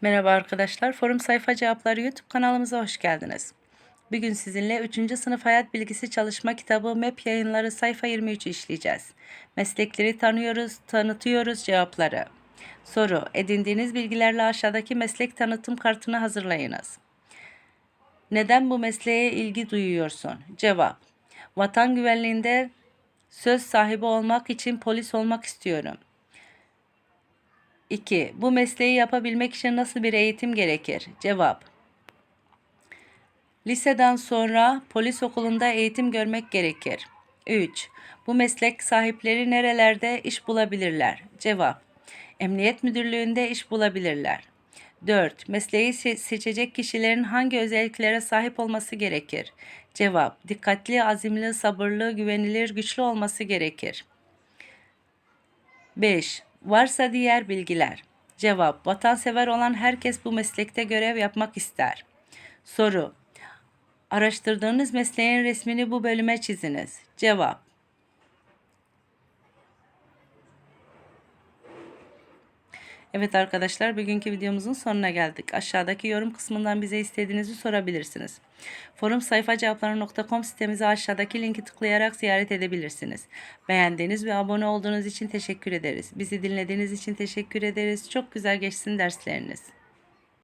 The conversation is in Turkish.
Merhaba arkadaşlar, Forum Sayfa Cevapları YouTube kanalımıza hoş geldiniz. Bugün sizinle 3. sınıf hayat bilgisi çalışma kitabı MEP yayınları sayfa 23'ü işleyeceğiz. Meslekleri tanıyoruz, tanıtıyoruz cevapları. Soru, edindiğiniz bilgilerle aşağıdaki meslek tanıtım kartını hazırlayınız. Neden bu mesleğe ilgi duyuyorsun? Cevap, vatan güvenliğinde söz sahibi olmak için polis olmak istiyorum. 2. Bu mesleği yapabilmek için nasıl bir eğitim gerekir? Cevap. Liseden sonra polis okulunda eğitim görmek gerekir. 3. Bu meslek sahipleri nerelerde iş bulabilirler? Cevap. Emniyet müdürlüğünde iş bulabilirler. 4. Mesleği se- seçecek kişilerin hangi özelliklere sahip olması gerekir? Cevap. Dikkatli, azimli, sabırlı, güvenilir, güçlü olması gerekir. 5. Varsa diğer bilgiler. Cevap. Vatansever olan herkes bu meslekte görev yapmak ister. Soru. Araştırdığınız mesleğin resmini bu bölüme çiziniz. Cevap. Evet arkadaşlar bugünkü videomuzun sonuna geldik. Aşağıdaki yorum kısmından bize istediğinizi sorabilirsiniz. Forum sayfacevapları.com sitemizi aşağıdaki linki tıklayarak ziyaret edebilirsiniz. Beğendiğiniz ve abone olduğunuz için teşekkür ederiz. Bizi dinlediğiniz için teşekkür ederiz. Çok güzel geçsin dersleriniz.